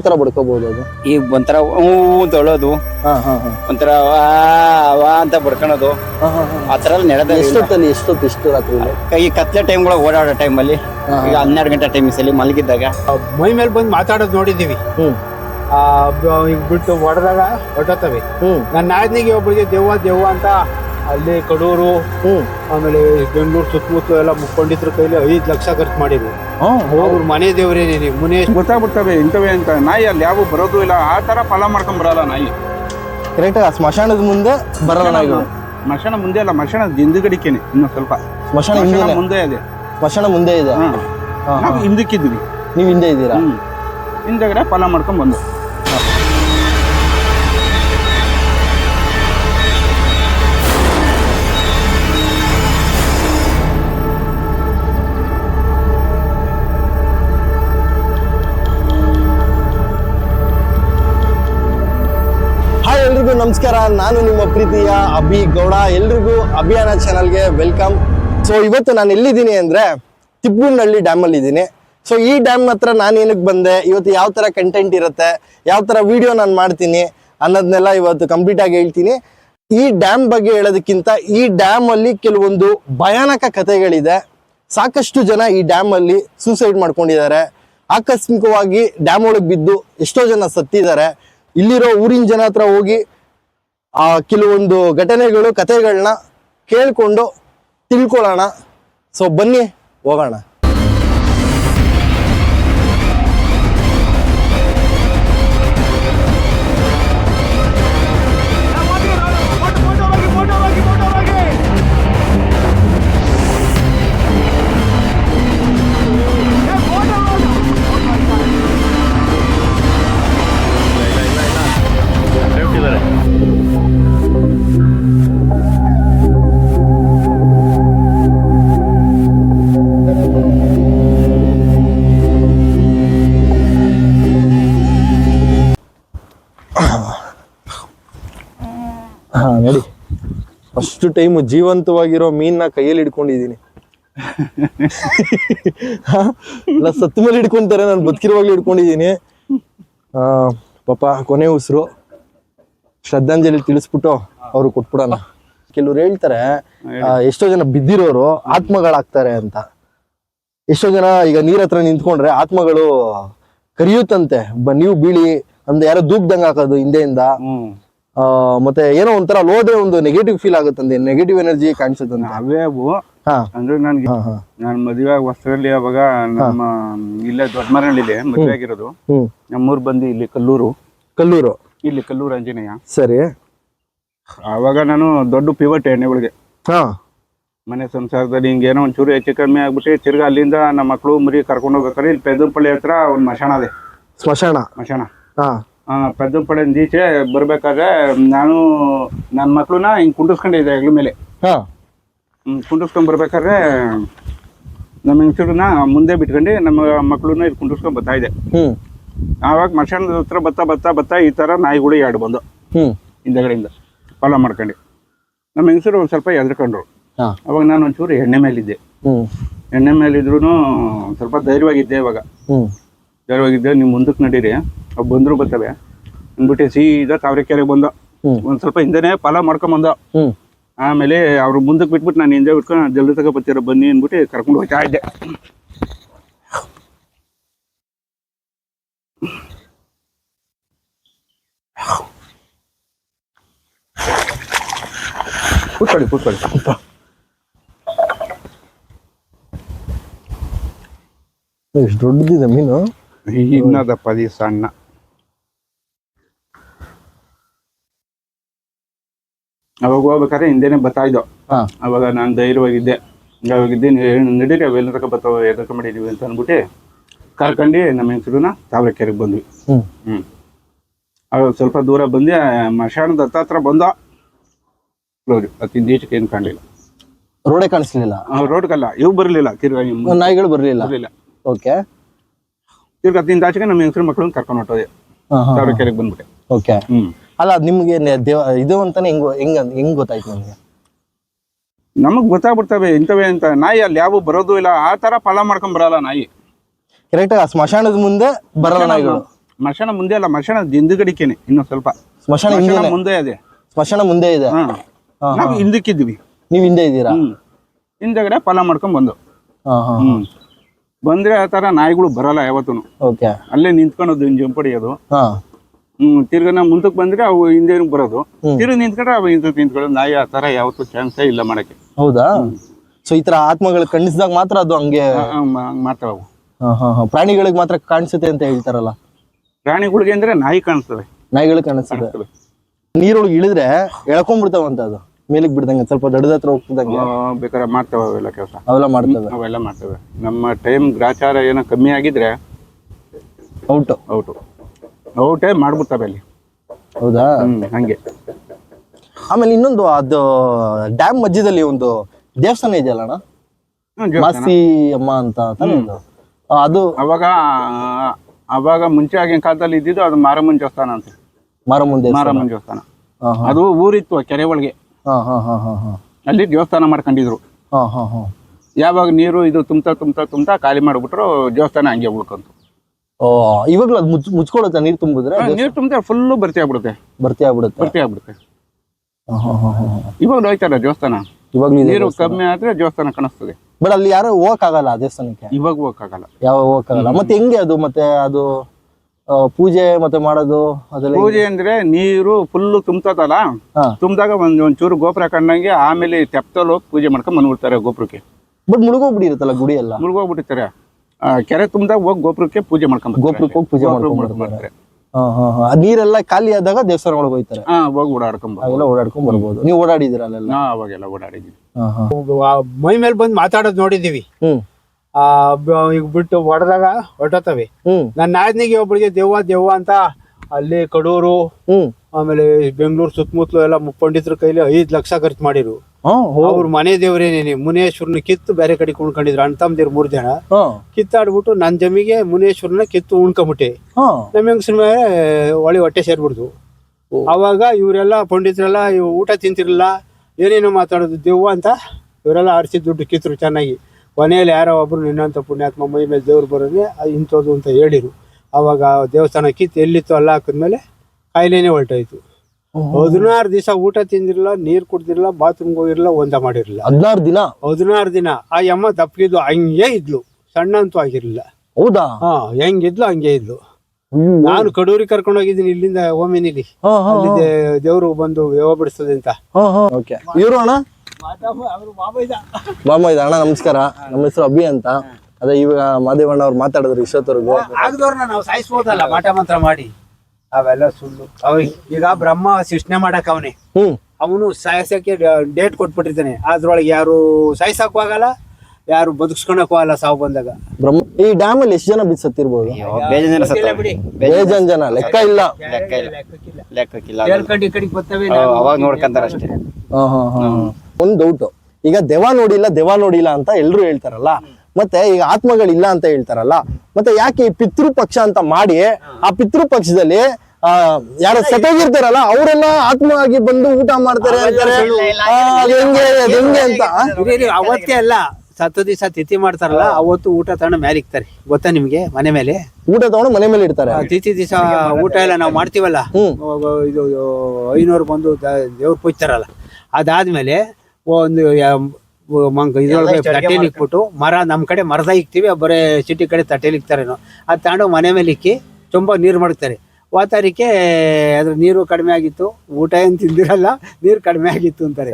ತರ ಬಡ್ಕೋಬಹುದು ಅದು. ಈಗ ಒಂಥರ ಹೂ ಅಂತ ಅಳೋದು ಹಾ ಹಾ ಹಾ. ಒಂಥರ ವಾ ವಾ ಅಂತ ಬಡ್ಕೊಳೋದು. ಹಾ, ಹಾ, ಹಾ. ಆ ಥರ ನಡೆದ ಎಷ್ಟೊತ್ತಲ್ಲಿ ಎಷ್ಟೊತ್ತು ಇಷ್ಟು ರಾತ್ರಿ ಈ ಕತ್ಲೆ ಒಳಗೆ ಓಡಾಡೋ ಟೈಮಲ್ಲಿ. ಈಗ ಹನ್ನೆರಡು ಗಂಟೆ ಅಲ್ಲಿ ಮಲಗಿದ್ದಾಗ. ಮೈ ಮೇಲೆ ಬಂದು ಮಾತಾಡೋದು ನೋಡಿದ್ದೀವಿ. ಹ್ಮ್. ಆ, ಬ- ಬಿಟ್ಟು ಹೊಡೆದಾಗ ಹೊಟ್ಟೋತವೆ ಹ್ಮ್. ನನ್ನ ನಾಯಕನಿಗೆ ಒಬ್ಬರಿಗೆ ದೆವ್ವ ದೆವ್ವ ಅಂತ ಅಲ್ಲಿ ಕಡೂರು ಹ್ಮ್ ಆಮೇಲೆ ಬೆಂಗಳೂರು ಸುತ್ತಮುತ್ತ ಎಲ್ಲ ಮುಕ್ಕೊಂಡಿದ್ರ ಕೈಲಿ ಐದು ಲಕ್ಷ ಖರ್ಚು ಮಾಡಿದ್ರು. ಹ್ಞೂ ಅವ್ರ ಮನೆ ದೇವರೇನೆ ಮುನೇಶ್. ಗೊತ್ತಾಗ್ಬಿಡ್ತವೆ ಇಂಥವೆ ಅಂತ. ನಾಯಿ ಅಲ್ಲಿ ಯಾವ ಬರೋದು ಇಲ್ಲ. ಆ ಥರ ಫಲ ಮಾಡ್ಕೊಂಡ್ ಬರಲ್ಲ ನಾಯಿ. ಕರೆಕ್ಟ್ ಸ್ಮಶಾನದ ಮುಂದೆ ಬರಲ್ಲ ನಾಯಿಗಳು. ಮಶಾನ ಮುಂದೆ ಅಲ್ಲ ಮಶಾನ ಹಿಂದುಗಡಿಕೆನೆ ಇನ್ನು ಸ್ವಲ್ಪ. ಸ್ಮಶಾನ ಮಶಾನ ಹಿಂದೆ ಮುಂದೆ ಇದೆ. ಸ್ಮಶಾನ ಮುಂದೆ ಇದೆ. ಹಾಂ. ನಾವು. ಹಿಂದಕ್ಕಿದ್ವಿ ನೀವ್ ಹಿಂದೆ ಇದ್ದೀರಾ? ಹ್ಮ್. ಹಿಂದಗಡೆ ಫಲ ಮಾಡ್ಕೊಂಡ್ ಬಂದು ನಮಸ್ಕಾರ, ನಾನು ನಿಮ್ಮ ಪ್ರೀತಿಯ ಅಭಿ ಗೌಡ. ಎಲ್ರಿಗೂ ಅಭಿಯಾನ ಚಾನಲ್ಗೆ ವೆಲ್ಕಮ್. ಸೊ ಇವತ್ತು ನಾನು ಎಲ್ಲಿದ್ದೀನಿ ಅಂದ್ರೆ ತಿಬ್ಬುನಳ್ಳಿ ಡ್ಯಾಮ್ ಅಲ್ಲಿ ಇದ್ದೀನಿ. ಸೊ ಈ ಡ್ಯಾಮ್ ಹತ್ರ ನಾನು ಏನಕ್ಕೆ ಬಂದೆ? ಇವತ್ತು ಯಾವ ತರ ಕಂಟೆಂಟ್ ಇರುತ್ತೆ? ಯಾವ ತರ ವಿಡಿಯೋ ನಾನು ಮಾಡ್ತೀನಿ ಅನ್ನೋದನ್ನೆಲ್ಲ ಇವತ್ತು ಕಂಪ್ಲೀಟ್ ಆಗಿ ಹೇಳ್ತೀನಿ. ಈ ಡ್ಯಾಮ್ ಬಗ್ಗೆ ಹೇಳೋದಕ್ಕಿಂತ ಈ ಡ್ಯಾಮ್ ಅಲ್ಲಿ ಕೆಲವೊಂದು ಭಯಾನಕ ಕಥೆಗಳಿದೆ. ಸಾಕಷ್ಟು ಜನ ಈ ಡ್ಯಾಮ್ ಅಲ್ಲಿ ಸೂಸೈಡ್ ಮಾಡ್ಕೊಂಡಿದ್ದಾರೆ. ಆಕಸ್ಮಿಕವಾಗಿ ಡ್ಯಾಮ್ ಒಳಗೆ ಬಿದ್ದು ಎಷ್ಟೋ ಜನ ಸತ್ತಿದ್ದಾರೆ. ಇಲ್ಲಿರೋ ಊರಿನ ಜನ ಹತ್ರ ಹೋಗಿ ಆ ಕೆಲವೊಂದು ಘಟನೆಗಳು ಕಥೆಗಳನ್ನ ಕೇಳಿಕೊಂಡು ತಿಳ್ಕೊಳ್ಳೋಣ. ಸೊ ಬನ್ನಿ ಹೋಗೋಣ. ಹಾ ನಡಿ. ಫಸ್ಟ್ ಟೈಮ್ ಜೀವಂತವಾಗಿರೋ ಮೀನ್ನ ಕೈಯಲ್ಲಿ ಹಿಡ್ಕೊಂಡಿದ್ದೀನಿ. ಹಾ? ಇಲ್ಲ ಸತ್ತ ಮೇಲೆ ಹಿಡ್ಕೊಂತಾರೆ ನಾನು ಬದುಕಿರುವಾಗ್ಲೂ ಹಿಡ್ಕೊಂಡಿದ್ದೀನಿ. ಆ ಪಾಪ ಕೊನೆ ಉಸಿರು. ಶ್ರದ್ಧಾಂಜಲಿ ತಿಳಿಸ್ಬಿಟ್ಟು ಅವ್ರು ಕೊಟ್ಬಿಡೋಣ. ಕೆಲವ್ರು ಹೇಳ್ತಾರೆ ಎಷ್ಟೋ ಜನ ಬಿದ್ದಿರೋರು ಆತ್ಮಗಳಾಗ್ತಾರೆ ಅಂತ. ಎಷ್ಟೋ ಜನ ಈಗ ನೀರ್ ಹತ್ರ ನಿಂತ್ಕೊಂಡ್ರೆ ಆತ್ಮಗಳು ಕರಿಯುತ್ತಂತೆ. ಬ ನೀವು ಬೀಳಿ ಅಂದ್ರೆ ಯಾರೋ ದೂಕ್ದಂಗ್ ಹಾಕೋದು ಹಿಂದೆಯಿಂದ. ಆ, ಮತ್ತೆ ಏನೋ ಒಂಥರ ಲೋದೇ ಒಂದು ನೆಗೆಟಿವ್ ಫೀಲ್ ಆಗುತ್ತಂತೆ ನೆಗೆಟಿವ್ ಎನರ್ಜಿ ಕಾಣಿಸುತ್ತಂತೆ. ಅವೇ ಅವು. ಹಾ. ಅಂದ್ರೆ ನನ್ಗೆ ಹಾ ಹಾ. ನಾನು ಮದುವೆ ಆಗ ಹೊಸರಲ್ಲಿ ಅವಾಗ ನಮ್ಮ ಇಲ್ಲೇ ದೊಡ್ಡಮರಳ್ಳಿಲಿ ಮದುವೆ ಆಗಿರೋದು. ಹ್ಮ್. ನಮ್ಮೂರ್ ಬಂದು ಇಲ್ಲಿ ಕಲ್ಲೂರು. ಕಲ್ಲೂರು. ಇಲ್ಲಿ ಕಲ್ಲೂರು ಆಂಜನೇಯ. ಸರಿ. ಅವಾಗ ನಾನು ದೊಡ್ಡ ಪಿವಟ್ ಎಣ್ಣೆಗಳಿಗೆ ಹಾ. ಮನೆ ಸಂಸಾರದಲ್ಲಿ ಹಿಂಗೇನೋ ಒಂಚೂರು ಹೆಚ್ಚು ಕಮ್ಮಿ ಆಗ್ಬಿಟ್ಟು ತಿರ್ಗಾ ಅಲ್ಲಿಂದ ನಮ್ಮ ಮಕ್ಕಳು ಮರಿ ಕರ್ಕೊಂಡು ಹೋಗ್ಬೇಕಾದ್ರೆ ಇಲ್ಲಿ ಪೆದ್ದಪಳ್ಳಿ ಹತ್ರ ಒಂದು ಮಶಾಣ ಇದೆ ಸ್ಮಶಾನ. ಮಶಾನ. ಆ ಪೆದ್ದನಪಳ್ಳಿಯಿಂದ ಈಚೆ ಬರ್ಬೇಕಾದ್ರೆ ನಾನು ನನ್ನ ಮಕ್ಳನ್ನ ಹಿಂಗ್ ಕುಂಡಿಸ್ಕೊಂಡಿದ್ದೆ ಹೆಗ್ಲ ಮೇಲೆ. ಕುಂಡಿಸ್ಕೊಂಡ್ ಬರ್ಬೇಕಾದ್ರೆ ನಮ್ಮ ಹೆಂಗಸರನ್ನ ಮುಂದೆ ಬಿಟ್ಕೊಂಡು ನಮ್ಮ ಮಕ್ಳನ್ನ ಇದು ಕುಂಡಿಸ್ಕೊಂಡ್ ಬರ್ತಾ ಇದೆ ಆವಾಗ ಮಶಾನದ ಹತ್ರ ಬತ್ತಾ ಬತ್ತಾ ಬತ್ತಾ ಈ ಥರ ನಾಯಿಗಳು ಎರಡು ಬಂದು ಹಿಂದಗಡೆಯಿಂದ ಫಾಲೋ ಮಾಡ್ಕೊಂಡು. ನಮ್ಮ ಹೆಂಗಸರು ಒಂದು ಸ್ವಲ್ಪ ಎದ್ರಕೊಂಡ್ರು ಅವಾಗ ನಾನು ಒಂಚೂರು ಎಣ್ಣೆ ಮೇಲಿದ್ದೆ. ಎಣ್ಣೆ ಮೇಲಿದ್ರು ಸ್ವಲ್ಪ ಧೈರ್ಯವಾಗಿದ್ದೆ ಇವಾಗ. ಹ್ಮ್ ಧೈರ್ಯವಾಗಿದ್ದೆ ನೀವು ಮುಂದಕ್ಕೆ ನಡೀರಿ. ಅವ್ ಬಂದ್ರು ಬರ್ತವೆ. ಅಂದ್ಬಿಟ್ಟು ಸೀದಾ ತಾವರೆಕೆರೆಗೆ ಬಂದ. ಒಂದ್ ಸ್ವಲ್ಪ ಹಿಂದೆನೆ ಫಲ ಮಾಡ್ಕೊಂಬಂದ ಬಂದ. ಆಮೇಲೆ ಅವ್ರ ಮುಂದಕ್ಕೆ ಬಿಟ್ಬಿಟ್ಟು ನಾನು ಹಿಂದೆ ಬಿಟ್ಕೊಂಡು ಜಲ್ದಿ ತಗೋ ಬರ್ತೀರ ಬನ್ನಿ ಅಂದ್ಬಿಟ್ಟು ಕರ್ಕೊಂಡು ಹೋಗ್ತಾ ಇದ್ದೆ. ಕೂತ್ಕೊಳ್ಳಿ ಕೂತ್ಕೊಳ್ಳಿ. ಎಷ್ಟು ದೊಡ್ಡದಿದೆ ಮೀನು. ಇನ್ನದಪ್ಪ ಅದಿ ಸಣ್ಣ. ಅವಾಗ ಹೋಗ್ಬೇಕಾದ್ರೆ ಹಿಂದೆನೆ ಬರ್ತಾ ಇದ್ದೋ. ಅವಾಗ ನಾನು ಧೈರ್ಯವಾಗಿದ್ದೆ. ಅವಾಗಿದ್ದೆ ನಡೀರಿ ಅವೆಲ್ಲ ತಕ ಬರ್ತಾವ ಎದಕ್ಕೆ ಮಾಡಿದೀವಿ ಅಂತ ಅಂದ್ಬಿಟ್ಟು ಕರ್ಕೊಂಡು ನಮ್ಮ ಹೆಸರನ್ನ ತಾವರೆಕೆರೆಗೆ ಬಂದ್ವಿ. ಹ್ಮ್. ಅವಾಗ ಸ್ವಲ್ಪ ದೂರ ಬಂದು ಮಶಾಣದ ಹತ್ತ ಹತ್ರ ಬಂದ ಅತ್ತಿಂದ ಈಚೆಗೆ ಏನು ಕಾಣಲಿಲ್ಲ. ರೋಡೇ ಕಾಣಿಸ್ಲಿಲ್ಲ. ರೋಡ್ಗಲ್ಲ ಇವು ಬರಲಿಲ್ಲ ತಿರ್ಗಾ ನಾಯಿಗಳು ಬರ್ಲಿಲ್ಲ. ಬರಲಿಲ್ಲ. ಓಕೆ. ತಿರ್ಗಾ ಅತ್ತಿಂದ ಆಚೆಗೆ ನಮ್ಮ ಹೆಂಗಸರು ಮಕ್ಕಳನ್ನ ಕರ್ಕೊಂಡು ಹೊಟ್ಟೋದೆ ತಾವರೆಕೆರೆಗೆ ಬಂದ್ಬಿಟ್ಟೆ. ಓಕೆ ಹ್ಮ್. ಅಲ್ಲ ಅದ್ ನಿಮ್ಗೆ ನೆ- ದೇವ ಇದು ಅಂತಾನೆ ಹೆಂಗ್ ಹೆಂಗ್ ಹೆಂಗ್ ಗೊತ್ತಾಯ್ತು ನಿಮ್ಗೆ? ನಮಗ್ ಗೊತ್ತಾಗ್ಬಿಡ್ತವೆ ಇಂಥವೇ ಅಂತ. ನಾಯಿ ಅಲ್ಲಿ ಯಾವ ಬರೋದು ಇಲ್ಲ. ಆ ತರ ಫಲ ಮಾಡ್ಕೊಂಡ್ ಬರಲ್ಲ ನಾಯಿ. ಕರೆಕ್ಟ್ ಆ ಸ್ಮಶಾನದ ಮುಂದೆ ಬರಲ್ಲ ನಾಯಿಗಳು. ಮಶಾನ ಮುಂದೆ ಅಲ್ಲ ಮಶಾನ ಹಿಂದುಗಡಿಕೆನೆ ಇನ್ನೊಂದ್ ಸ್ವಲ್ಪ. ಸ್ಮಶಾನ ಹಿಂದೆ ಮುಂದೆ ಇದೆ ಸ್ಮಶಾನ ಮುಂದೆ ಇದೆ. ಹಾ. ಹಾ, ನಾವು ಹಿಂದಕ್ಕಿದ್ವಿ ನೀವ್ ಹಿಂದೆ ಇದ್ದೀರಾ? ಹ್ಮ್. ಹಿಂದೆಗಡೆ ಫಲ ಮಾಡ್ಕೊಂಡ್ ಬಂದು. ಹಾ ಹಾ. ಹ್ಮ್. ಬಂದ್ರೆ ಆ ತರ ನಾಯಿಗಳು ಬರಲ್ಲ ಯಾವತ್ತೂ ಓಕೆ. ಅಲ್ಲೇ ನಿಂತ್ಕೊಳೋದು ಹಿಂಗ್ ಅದು ಹಾ. ಹ್ಮ್ ತಿರ್ಗ ನಾವು ಮುಂದಕ್ಕೆ ಬಂದ್ರೆ ಅವು ಹಿಂದೆ ಬರೋದು. ತಿರ್ಗ ನಿಂತ್ಕೊಂಡ್ರೆ ಅವು ಹಿಂದೆ ನಿಂತ್ಕೊಳ್ಳೋದು. ನಾಯಿ ಆ ತರ ಯಾವತ್ತೂ ಚಾನ್ಸೇ ಇಲ್ಲ ಮಾಡಕ್ಕೆ. ಹೌದಾ? ಸೊ ಈ ತರ ಆತ್ಮಗಳು ಖಂಡಿಸಿದಾಗ ಮಾತ್ರ ಅದು ಹಂಗೆ ಮಾತ್ರ ಅವು. ಪ್ರಾಣಿಗಳಿಗೆ ಮಾತ್ರ ಕಾಣಿಸುತ್ತೆ ಅಂತ ಹೇಳ್ತಾರಲ್ಲ. ಪ್ರಾಣಿಗಳಿಗೆ ಅಂದ್ರೆ ನಾಯಿ ಕಾಣಿಸ್ತವೆ ನಾಯಿಗಳು ಕಾಣಿಸ್ತದೆ. ಕಾಣಿಸ್ತವೆ ನೀರೊಳಗೆ ಇಳಿದ್ರೆ ಎಳ್ಕೊಂಡ್ಬಿಡ್ತಾವಂತ ಅದು. ಮೇಲಕ್ಕೆ ಬಿಡ್ದಂಗೆ ಸ್ವಲ್ಪ ದಡದ ಹತ್ರ ಹೋಗ್ತಿದ್ದಂಗೆ. ಬೇಕಾದ್ರೆ ಮಾಡ್ತೇವೆ ಅವೆಲ್ಲ ಕೆಲಸ. ಅವೆಲ್ಲ ಮಾಡ್ತೇವೆ. ಅವೆಲ್ಲ ಮಾಡ್ತೇವೆ. ನಮ್ಮ ಟೈಮ್ ಗ್ರಾಚಾರ ಏನೋ ಕಮ್ಮಿ ಆಗಿದ್ರೆ ಔಟು. ಔಟು. ಔಟೇ ಮಾಡ್ಬಿಡ್ತವೆ ಅಲ್ಲಿ ಹೌದಾ? ಹಂಗೆ. ಆಮೇಲೆ ಇನ್ನೊಂದು ಅದು ಡ್ಯಾಮ್ ಮಧ್ಯದಲ್ಲಿ ಒಂದು ದೇವಸ್ಥಾನ ಇದೆಯಲ್ಲ ಅಣ್ಣ? ಮಾಸಿ ಅಮ್ಮ ಅಂತ ಅದು? ಅವಾಗ ಅವಾಗ ಮುಂಚೆ ಆಗಿನ ಕಾಲದಲ್ಲಿ ಇದ್ದಿದ್ದು ಅದು ಮಾರಮ್ಮನ ದೇವಸ್ಥಾನ ಅಂತ. ಮಾರಮ್ಮನ ದೇವಸ್ಥಾನ. ಮಾರಮ್ಮನ ಅದು ಊರಿತ್ತು ಕೆರೆ ಒಳಗೆ. ಅಲ್ಲಿ ದೇವಸ್ಥಾನ ಮಾಡ್ಕೊಂಡಿದ್ರು. ಹಾ ಹಾ ಹಾ. ಯಾವಾಗ ನೀರು ಇದು ತುಂಬ್ತಾ ತುಂಬ್ತಾ ತುಂಬ್ತಾ ಖಾಲಿ ಮಾಡಿಬಿಟ್ರು ದೇವಸ್ಥಾನ ಹಂಗೆ ಉಳ್ಕೊಂತು ಓ ಇವಾಗ್ಲೂ ಅದು ಮುಚ್ ಮುಚ್ಕೊಳುತ್ತಾ ನೀರು ತುಂಬಿದ್ರೆ? ನೀರು ತುಂಬಿದ್ರೆ ಫುಲ್ಲು ಭರ್ತಿ ಆಗ್ಬಿಡುತ್ತೆ. ಭರ್ತಿ ಆಗ್ಬಿಡುತ್ತೆ? ಭರ್ತಿ ಆಗ್ಬಿಡುತ್ತೆ. ಇವಾಗ ಹೋಯ್ತಾರ ದೇವಸ್ಥಾನ? ಇವಾಗ ನೀರು ಕಮ್ಮಿ ಆದ್ರೆ ದೇವಸ್ಥಾನ ಕಾಣಿಸ್ತದೆ. ಬಟ್ ಅಲ್ಲಿ ಯಾರು ಹೋಗಕ್ಕಾಗಲ್ಲ ಆ ದೇವಸ್ಥಾನಕ್ಕೆ? ಇವಾಗ ಹೋಗಕ್ಕಾಗಲ್ಲ. ಯಾವಾಗ ಹೋಗಕ್ಕಾಗಲ್ಲ? ಮತ್ತೆ ಹೆಂಗೆ ಅದು? ಮತ್ತೆ ಅದು ಪೂಜೆ ಮತ್ತೆ ಮಾಡೋದು ಅದೆಲ್ಲ? ಪೂಜೆ ಅಂದ್ರೆ ನೀರು ಫುಲ್ ತುಂಬ್ತದಲ್ಲ? ಹಾ. ತುಂಬಿದಾಗ ಒಂದ್ ಒಂಚೂರು ಗೋಪುರ ಕಂಡಂಗೆ ಆಮೇಲೆ ತೆಪ್ತಲು ಹೋಗಿ ಪೂಜೆ ಮಾಡ್ಕೊಂಡ್ ಬಂದ್ಬಿಡ್ತಾರೆ ಗೋಪುರಕ್ಕೆ. ಬಟ್ ಮುಳುಗೋಗ್ಬಿಟ್ಟಿರುತ್ತಲ್ಲ ಗುಡಿ ಎಲ್ಲ? ಮುಳುಗೋಗ್ಬಿಟ್ಟಿರ್ತಾರೆ. ಆ, ಕೆರೆ ತುಂಬಿದಾಗ ಹೋಗಿ ಗೋಪುರಕ್ಕೆ ಪೂಜೆ ಮಾಡ್ಕೊಂಡ್ ಗೋಪುರಕ್ಕೆ ಹೋಗಿ ಪೂಜೆ ಮಾಡ್ಕೊಂಡ್ ಮಾಡ್ತಾರೆ ಹಾ ಹಾ ನೀರೆಲ್ಲ ಖಾಲಿ ಆದಾಗ ದೇವಸ್ಥಾನ ಒಳಗೆ ಹೋಯ್ತಾರೆ? ಹಾ ಹೋಗಿ ಓಡಾಡ್ಕೊಂಡ್ ಬರ್ಬೋದು. ಅವೆಲ್ಲ ಓಡಾಡ್ಕೊಂಡ್ ಬರ್ಬೋದು. ನೀವು ಓಡಾಡಿದಿರ ಅಲ್ಲೆಲ್ಲ? ನಾ ಅವಾಗೆಲ್ಲ ಓಡಾಡಿದ್ವಿ ಹಾ ಹಾ. ಆ ಮೈ ಮೇಲೆ ಬಂದು ಮಾತಾಡೋದು ನೋಡಿದೀವಿ ಹ್ಮ್. ಆ ಬ- ಈಗ ಬಿಟ್ಟು ಹೊಡೆದಾಗ ಹೊರಟೋತವೆ ಹ್ಮ್. ನನ್ನ ನಾದ್ನಿಗೆ ಒಬ್ಬಳಿಗೆ ದೆವ್ವ ದೆವ್ವ ಅಂತ ಅಲ್ಲಿ ಕಡೂರು ಹ್ಮ್. ಆಮೇಲೆ ಬೆಂಗಳೂರು ಸುತ್ತಮುತ್ತಲು ಎಲ್ಲ ಪಂಡಿತರ ಕೈಲಿ ಐದು ಲಕ್ಷ ಖರ್ಚು ಮಾಡಿರು. ಹೋ ಅವ್ರ ಮನೆ ದೇವ್ರೇನೇನೆ ಮುನೇಶ್ವರನ ಕಿತ್ತು ಬೇರೆ ಕಡೆ ಉಣ್ಕೊಂಡಿದ್ರು ಅಣ್ಣ ತಮ್ಮದಿರು ಮೂರ್ ಜನ. ಕಿತ್ತಾಡ್ಬಿಟ್ಟು ನನ್ನ ಜಮಿಗೆ ಮುನೇಶ್ವರನ ಕಿತ್ತು ಉಣ್ಕೊಂಬಿಟ್ಟೆ. ಹಾ. ನಮ್ಮ ಹೆಂಗಸ್ರ ಮೇಲೆ ಒಳಿ ಹೊಟ್ಟೆ ಸೇರ್ಬಿಡ್ತು ಅವಾಗ ಇವರೆಲ್ಲ ಪಂಡಿತರೆಲ್ಲ ಇವ್ ಊಟ ತಿಂತಿರಲಿಲ್ಲ ಏನೇನೋ ಮಾತಾಡೋದು ದೆವ್ವ ಅಂತ ಇವರೆಲ್ಲ ಆರಿಸಿದ ದುಡ್ಡು ಕಿತ್ತರು ಚೆನ್ನಾಗಿ. ಕೊನೆಯಲ್ಲಿ ಯಾರೋ ಒಬ್ರು ನಿನ್ನಂತ ಪುಣ್ಯಾತ್ಮ ಮೈ ಮೇಲೆ ದೇವ್ರು ಬರೋದೇ ಇಂಥದ್ದು ಅಂತ ಹೇಳಿರು. ಅವಾಗ ದೇವಸ್ಥಾನ ಕಿತ್ತು ಎಲ್ಲಿತ್ತು ಅಲ್ಲ ಹಾಕಿದ್ಮೇಲೆ ಕಾಯಿಲೆನೇ ಹೊರಟೋಯ್ತು. ಹದಿನಾರು ದಿವಸ ಊಟ ತಿಂದಿರಲ್ಲ ನೀರು ಕುಡ್ದಿರಲ್ಲ ಬಾತ್ರೂಮ್ಗೆ ಹೋಗಿರಲ್ಲ ಒಂದ ಮಾಡಿರಲಿಲ್ಲ. ಹದಿನಾರು ದಿನ? ಹದಿನಾರು ದಿನ. ಆ ಅಮ್ಮ ದಪ್ಪಗಿದ್ದು ಹಂಗೆ ಇದ್ಲು. ಸಣ್ಣ ಅಂತೂ ಆಗಿರಲಿಲ್ಲ. ಹೌದಾ? ಹಾ ಹೆಂಗಿದ್ಲು ಹಂಗೆ ಇದ್ಲು. ನಾನು ಕಡೂರಿ ಕರ್ಕೊಂಡು ಹೋಗಿದ್ದೀನಿ ಇಲ್ಲಿಂದ ಓಮಿನಿಲಿ. ದೇವ್ರು ಬಂದು ಯಾವ ಬಿಡಿಸ್ತದೆ ಅಂತ. ಹಾ ಹಾ. ಓಕೆ ಇವರು ಅಣ್ಣ? ಇದು. ಅಣ್ಣ ನಮಸ್ಕಾರ. ನಮ್ಮ ಹೆಸರು ಅಭಿ ಅಂತ. ಅದೇ ಇವಾಗ ಮಾದೇವಣ್ಣ ಅವ್ರು ಮಾತಾಡಿದ್ರು ಇಷ್ಟೊತ್ತವರೆಗೂ. ಆಗದವ್ರನ್ನ ನಾವು ಸಾಯಿಸ್ಬೋದಲ್ಲ ಮಾಟ ಮಂತ್ರ ಮಾಡಿ. ಅವೆಲ್ಲ ಸುಳ್ಳು. ಈಗ ಬ್ರಹ್ಮ ಸೃಷ್ಟಿ ಮಾಡಕ್ ಅವನೇ. ಹ್ಮ್. ಅವನು ಸಾಯಿಸಕ್ಕೆ ಡೇಟ್ ಕೊಟ್ಬಿಟ್ಟಿರ್ತಾನೆ. ಅದ್ರೊಳಗೆ ಯಾರು ಸಾಯಿಸಕ್ ಆಗಲ್ಲ ಯಾರು ಬದುಕ್ಸ್ಕೊಳಕ್ ಹೋಗಲ್ಲ ಸಾವು ಬಂದಾಗ. ಬ್ರಹ್ಮ ಈ ಡ್ಯಾಮ್ ಅಲ್ಲಿ ಎಷ್ಟು ಜನ ಬಿದ್ದು ಸತ್ತಿರ್ಬೋದು ಬೇಜಾನ್ ಜನ ಬೇಜನ್. ಜನ ಲೆಕ್ಕ ಇಲ್ಲ. ಲೆಕ್ಕ ಇಲ್ಲ. ಲೆಕ್ಕಕ್ಕಿಲ್ಲ. ಕಡೆ ಕಡೆಗೆ ಬರ್ತವೆ ಅವಾಗ ನೋಡ್ಕಂತಾರ ಅಷ್ಟೇ ಹಾ ಹಾ. ಹಾ ಒಂದು ಡೌಟ್ ಈಗ ದೆವ ನೋಡಿಲ್ಲ ದೆವ ನೋಡಿಲ್ಲ ಅಂತ ಎಲ್ಲರೂ ಹೇಳ್ತಾರಲ್ಲ. ಮತ್ತೆ ಈಗ ಆತ್ಮಗಳಿಲ್ಲ ಅಂತ ಹೇಳ್ತಾರಲ್ಲ. ಮತ್ತೆ ಯಾಕೆ ಈ ಪಿತೃ ಪಕ್ಷ ಅಂತ ಮಾಡಿ ಆ ಪಿತೃ ಪಕ್ಷದಲ್ಲಿ ಆ ಯಾರು ಸತೋಗಿರ್ತಾರಲ್ಲ ಅವರೆಲ್ಲ ಆತ್ಮ ಆಗಿ ಬಂದು ಊಟ ಮಾಡ್ತಾರೆ ಅಂತಾರೆ. ಹೆಂಗೆ ಹೆಂಗೆ ಅಂತ. ಅವತ್ತೇ ಅಲ್ಲ ಸತ್ತು ದಿವಸ ತಿಥಿ ಮಾಡ್ತಾರಲ್ಲ ಅವತ್ತು ಊಟ ತಗೊಂಡು ಮೇಲೆ ಇಕ್ತಾರೆ. ಗೊತ್ತಾ ನಿಮ್ಗೆ ಮನೆ ಮೇಲೆ? ಊಟ ತಗೊಂಡು ಮನೆ ಮೇಲೆ ಇಡ್ತಾರೆ. ಆ ತಿಥಿ ದಿವಸ ಊಟ ಎಲ್ಲ ನಾವು ಮಾಡ್ತೀವಲ್ಲ? ಹ್ಮ್. ಇದು ಐನೂರು ಬಂದು ದೇವ್ರು ಪೂಜ್ತಾರಲ್ಲ. ಅದಾದ್ಮೇಲೆ ಒಂದು ಯಾ- ಮಂಗ ಇದ್ರೊಳಗೆ ತಟ್ಟೆಲಿ ಇಕ್ಬಿಟ್ಟು ಮರ ನಮ್ಮ ಕಡೆ ಮರದ ಇಕ್ತೀವಿ ಬರೇ ಸಿಟಿ ಕಡೆ ತಟ್ಟೆಲಿ ಇಕ್ತಾರೇನೋ ಅದು ತಗೊಂಡು ಮನೆ ಮೇಲೆ ಇಕ್ಕಿ ತುಂಬ ನೀರು ಮಾಡ್ತಾರೆ ವಾತಾರಿಕೆ ಅದ್ರ ನೀರು ಕಡಿಮೆ ಆಗಿತ್ತು. ಊಟ ಏನು ತಿಂದಿರಲ್ಲ ನೀರು ಕಡಿಮೆ ಆಗಿತ್ತು ಅಂತಾರೆ.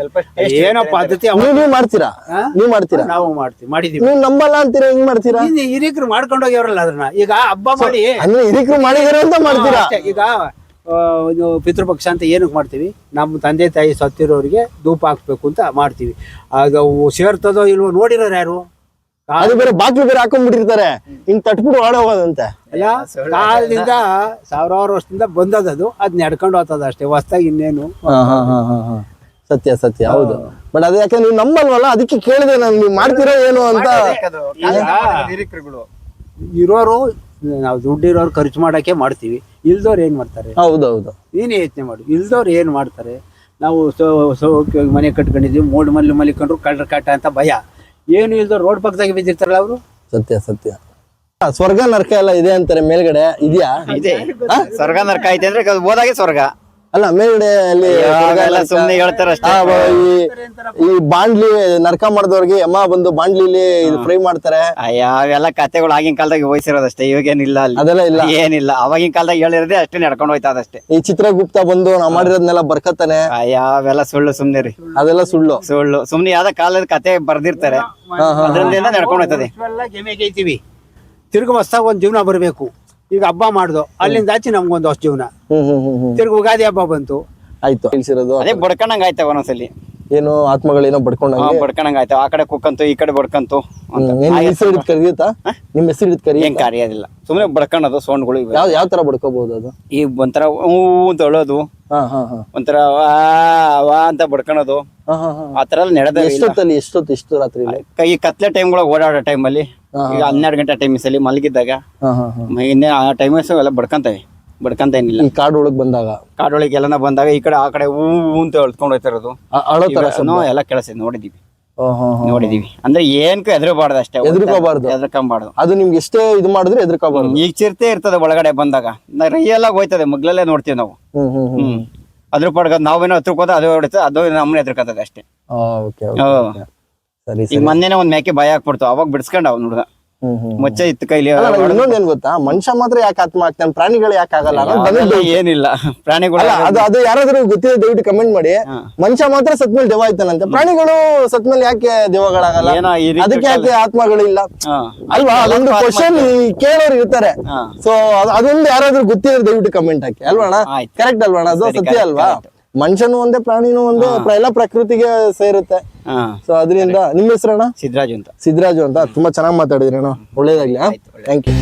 ಏನೋ ಪದ್ಧತಿ ನೀವು ಮಾಡ್ತೀರಾ? ನೀವು ಮಾಡ್ತೀರಾ? ನಾವು ಮಾಡ್ತೀವಿ ಮಾಡಿದೀವಿ. ನೀವು ನಂಬಲ್ಲ ಅಂತೀರಾ ಹಿಂಗ್ ಮಾಡ್ತೀರಾ? ಹಿರಿಕರು ಮಾಡ್ಕೊಂಡು ಹೋಗ್ಯವ್ರಲ್ಲ ಅದನ್ನ ಈಗ ಹಬ್ಬ ಮಾಡಿ ಅಂದ್ರೆ ಹಿರಿಕರು ಮಾಡಿದಾರೆ ಅಂತ ಮಾಡ್ತೀರಾ? ಅಷ್ಟೇ. ಈಗ ಇದು ಪಿತೃಪಕ್ಷ ಅಂತ ಏನಕ್ಕೆ ಮಾಡ್ತೀವಿ? ನಮ್ಮ ತಂದೆ ತಾಯಿ ಸತ್ತಿರೋರಿಗೆ ಧೂಪ ಹಾಕ್ಬೇಕು ಅಂತ ಮಾಡ್ತೀವಿ. ಆಗ ಅವು ಸೇರ್ತದೋ ಇಲ್ವೋ ನೋಡಿರೋರು ಯಾರು? ಅದು ಬೇರೆ ಬಾಕಿ ಬೇರೆ ಹಾಕೊಂಡ್ಬಿಟ್ಟಿರ್ತಾರೆ. ಹಿಂಗ್ ತಟ್ಬಿಟ್ಟು ಹೊರಡೆ ಹೋಗೋದಂತೆ. ಅಲ್ಲ ಕಾಲದಿಂದ ಸಾವಿರಾರು ವರ್ಷದಿಂದ ಬಂದದದು ಅದ್. ನಡ್ಕೊಂಡು ಹೋಗ್ತದ ಅಷ್ಟೇ. ಹೊಸ್ದಾಗಿ ಇನ್ನೇನು. ಹಾ, ಹಾ, ಹಾ, ಹಾ, ಹಾ. ಸತ್ಯ ಸತ್ಯ. ಹೌದು. ಬಟ್ ಅದು ಯಾಕೆ ನೀವು ನಮ್ಮಲ್ವಲ್ಲ ಅದಕ್ಕೆ ಕೇಳಿದೆ ನಾನು. ನೀವು ಮಾಡ್ತಿರೋ ಏನು ಅಂತ. ಇರೋರು ನಾವು ದುಡ್ಡಿರೋರು ಖರ್ಚು ಮಾಡಕ್ಕೆ ಮಾಡ್ತೀವಿ. ಇಲ್ದವ್ರು ಏನ್ ಮಾಡ್ತಾರೆ? ಹೌದೌದು. ನೀನೇ ಯೋಚನೆ ಮಾಡು. ಇಲ್ದವ್ರು ಏನ್ ಮಾಡ್ತಾರೆ? ನಾವು ಸೊ ಸೊ ಮನೆ ಕಟ್ಕೊಂಡಿದ್ವಿ ಮೂಡ್ ಮಲ್ಲಿ ಮಲಿಕೊಂಡ್ರು ಕಳ್ರ ಕಾಟ ಅಂತ ಭಯ. ಏನು ಇಲ್ದವ್ರು ರೋಡ್ ಪಕ್ಕದಾಗ ಬಿದ್ದಿರ್ತಾರಲ್ಲ ಅವರು? ಸತ್ಯ ಸತ್ಯ. ಸ್ವರ್ಗ ನರಕ ಎಲ್ಲ ಇದೆ ಅಂತಾರೆ ಮೇಲ್ಗಡೆ. ಇದೆಯಾ? ಇದೆ. ಸ್ವರ್ಗ ನರ್ಕ ಐತೆ ಅಂದ್ರೆ ಅದು ಹೋದಾಗೆ ಸ್ವರ್ಗ. ಅಲ್ಲ ಮೇಲ್ಗಡೆ ಅಲ್ಲಿ ಎಲ್ಲ ಸುಮ್ನೆ ಹೇಳ್ತಾರ ಅಷ್ಟೇ ಆ, ಬ- ಈ ಈ ಬಾಂಡ್ಲಿ ನರಕ ಮಾಡಿದವ್ರಿಗೆ ಯಮ ಬಂದು ಬಾಂಡ್ಲಿಲಿ ಫ್ರೈ ಮಾಡ್ತಾರೆ. ಅಯ್ಯ ಅವೆಲ್ಲ ಕತೆಗಳು ಆಗಿನ ಕಾಲದಾಗ ವಹಿಸಿರೋದಷ್ಟೇ ಇವಾಗೇನಿಲ್ಲ ಅಲ್ಲಿ. ಅದೆಲ್ಲ ಇಲ್ಲ. ಏನಿಲ್ಲ. ಅವಾಗಿನ ಕಾಲದಾಗ ಹೇಳಿರೋದೇ ಅಷ್ಟೇ ನಡ್ಕೊಂಡು ಹೋಯ್ತಾ ಅದಷ್ಟೇ ಈ ಚಿತ್ರಗುಪ್ತ ಬಂದು ನಾವ್ ಮಾಡಿರೋದ್ನೆಲ್ಲ ಬರ್ಕತ್ತಾನೆ. ಅಯ್ಯ ಅವೆಲ್ಲ ಸುಳ್ಳು ಸುಮ್ನೆ ರೀ. ಅದೆಲ್ಲ ಸುಳ್ಳು. ಸುಳ್ಳು. ಸುಮ್ನೆ ಯಾವ್ದೋ ಕಾಲದ ಕತೆ ಬರ್ದಿರ್ತಾರೆ. ಅದ್ರಿಂದ ನಡ್ಕೊಂಡು ಹೋಯ್ತದೆ. ಇಷ್ಟೆಲ್ಲ ಗೆಮೆ ಗೈತೀವಿ ತಿರ್ಗಿ ಹೊಸ್ದಾಗ್ ಒಂದ್ ಜೀವನ ಬರಬೇಕು. ಈಗ ಹಬ್ಬ ಮಾಡ್ದು. ಅಲ್ಲಿಂದ ಆಚೆ ನಮ್ಗೊಂದು ಹೊಸ ಜೀವನ. ಹ್ಮ್ ಹ್ಮ್ ಹ್ಮ್ ಹ್ಮ್. ತಿರ್ಗಿ ಉಗಾದಿ ಹಬ್ಬ ಬಂತು. ಆಯ್ತು. ತಿಳಿಸಿರೋದು ಅದೇ ಬಡ್ಕೊಂಡಂಗ ಆಯ್ತ ಒಂದೊಂದ್ಸಲಿ. ಏನು ಆತ್ಮಗಳೇನೋ ಬಡ್ಕೊಂಡಂಗೆ? ಬಡ್ಕೊಂಡಂಗ ಆಯ್ತು. ಆ ಕಡೆ ಕುಕ್ಕಂತು ಈ ಕಡೆ ಬಡ್ಕಂತು ಅಂತ. ಹ್ಮ್, ಏನ್ ನಿಮ್ ಹೆಸರು ಹಿಡಿದು ನಿಮ್ಮ ನಿಮ್ ಹೆಸರು ಹಿಡಿದು ಕರಿ ಏನ್ ಕಾರ್ಯದಿಲ್ಲ. ಸುಮ್ನೆ ಬಡ್ಕೊಳ್ಳೋದು ಸೌಂಡ್ಗಳು ಇವೆ. ಯಾವ ಯಾವ ತರ ಬಡ್ಕೋಬಹುದು ಅದು? ಈ ಒಂಥರ ಹೂ ಅಂತ ಅಳೋದು ಹಾ ಹಾ ಹಾ. ಒಂಥರ ವಾ ವಾ ಅಂತ ಬಡ್ಕೊಳೋದು ಹಾ ಹಾ ಹಾ. ಆ ತರ ಎಲ್ಲ ನಡೆದ ಎಷ್ಟೊತ್ತಲ್ಲಿ ಎಷ್ಟೊತ್ತು ಇಷ್ಟು ರಾತ್ರಿ ಕೈ ಕತ್ಲೆ ಟೈಮ್ಗಳು ಓಡಾಡೋ ಟೈಮಲ್ಲಿ ಈಗ ಹನ್ನೆರಡು ಗಂಟೆ ಟೈಮಿಸಲ್ಲಿ ಮಲಗಿದ್ದಾಗ ಹಾ ಹಾ ಹಾ. ಮ- ಇನ್ನೇ ಆ ಟೈಮಸ್ ಎಲ್ಲ ಬಡ್ಕಂತವೆ. ಬಡ್ಕಂತ ಏನಿಲ್ಲ. ಈ ಕಾಡು ಒಳಗ್ ಬಂದಾಗ? ಕಾಡೊಳಗೆ ಎಲ್ಲನ ಬಂದಾಗ ಈ ಕಡೆ ಆ ಕಡೆ ಹೂ ಅಂತ ತರ ಇವೆಲ್ಲನೂ ಎಲ್ಲ ಕೆಲಸ ನೋಡಿದೀವಿ. ನೋಡಿದೀವಿ. ಅಂದ್ರೆ ಏನ್ಕ ಎದುರಬಾರ್ದು ಅಷ್ಟೇ ಹೆದ್ರುಕೋಬಾರ್ದು. ಎದ್ರಕೊಂಬಾರ್ದು ಅದು ನಿಮ್ಗೆ ಎಷ್ಟೇ ಇದು ಮಾಡಿದ್ರೆ ಎದ್ರಕೋಬಾರ್ದು ಈಗ ಚಿರತೆ ಇರ್ತದೆ ಒಳಗಡೆ ಬಂದಾಗ. ರೈಯೆಲ್ಲ ಹೋಯ್ತದೆ ಮಗ್ಲಲ್ಲೇ ನೋಡ್ತೀವಿ ನಾವು. ಅದ್ರ ಪಡ್ಗ ನಾವೇನೋ ಹತ್ರಕೋದ ಅದು ಹೊಡಿತದೆ ಅದು ನಮ್ಮನೆ ಎದ್ರಕತ್ತದೆ ಅಷ್ಟೇ. ಸರಿ ಈಗ ಸರಿ. ಮೊನ್ನೆನೆ ಒಂದ್ ಮೇಕೆ ಭಯ ಹಾಕ್ಬಿಡ್ತು ಅವಾಗ ಬಿಡ್ಸ್ಕೊಂಡ್ ಅವ್ನು ಹುಡುಗ. ಹ್ಮ್ ಹ್ಮ್ ಮುಚ್ಚೆ ಇತ್ತು ಕೈಲಿ ಅಲ್ಲ ನಂಗೆ ಇನ್ನೊಂದ್ ಏನ್ ಗೊತ್ತಾ? ಮನುಷ್ಯ ಮಾತ್ರ ಯಾಕೆ ಆತ್ಮ ಆಗ್ತಾನೆ ಪ್ರಾಣಿಗಳು ಯಾಕೆ ಆಗಲ್ಲ? ಅನ್ನೋದು ಏನಿಲ್ಲ. ಪ್ರಾಣಿಗಳು ಅಲ್ಲ ಅದು ಅದು ಯಾರಾದ್ರೂ ಗೊತ್ತಿದೆ ದಯವಿಟ್ಟು ಕಮೆಂಟ್ ಮಾಡಿ. ಹಾ. ಮನುಷ್ಯ ಮಾತ್ರ ಸತ್ಮೇಲೆ ದೇವ ಆಯ್ತಾನಂತೆ ಪ್ರಾಣಿಗಳು ಸತ್ಮೇಲೆ ಯಾಕೆ ದೇವಗಳಾಗಲ್ಲ ಏನೋ ಈ ರೀತಿ ಅದಕ್ಕೆ ಯಾಕೆ ಆತ್ಮಗಳಿಲ್ಲ ಹಾ. ಅಲ್ವಾ? ಅದೊಂದು ಕ್ವಶನ್ ಕೇಳೋರು ಇರ್ತಾರೆ. ಹಾ. ಸೊ ಅದೊಂದು ಯಾರಾದ್ರೂ ಗೊತ್ತಿದ್ರೆ ದಯವಿಟ್ಟು ಕಮೆಂಟ್ ಹಾಕಿ. ಅಲ್ವಾ ಆಯ್ತು. ಕರೆಕ್ಟ್ ಅಲ್ವಾ ಅಣ್ಣ ಅದು ಸರಿ, ಸತ್ಯ correct, ಅಲ್ವಾ? correct. ಮನುಷ್ಯನು ಒಂದೇ ಪ್ರಾಣಿನೂ ಒಂದು ಎಲ್ಲ ಪ್ರಕೃತಿಗೆ ಸೇರುತ್ತೆ. ಸೊ ಅದರಿಂದ ನಿಮ್ಮ ಹೆಸರಣ್ಣ? ಸಿದ್ರಾಜು ಅಂತ. ಸಿದ್ರಾಜು ಅಂತ. ತುಂಬಾ ಚೆನ್ನಾಗಿ ಮಾತಾಡಿದ್ರಿ ಅಣ್ಣ. ಒಳ್ಳೇದಾಗ್ಲಿ ಥ್ಯಾಂಕ್ ಯು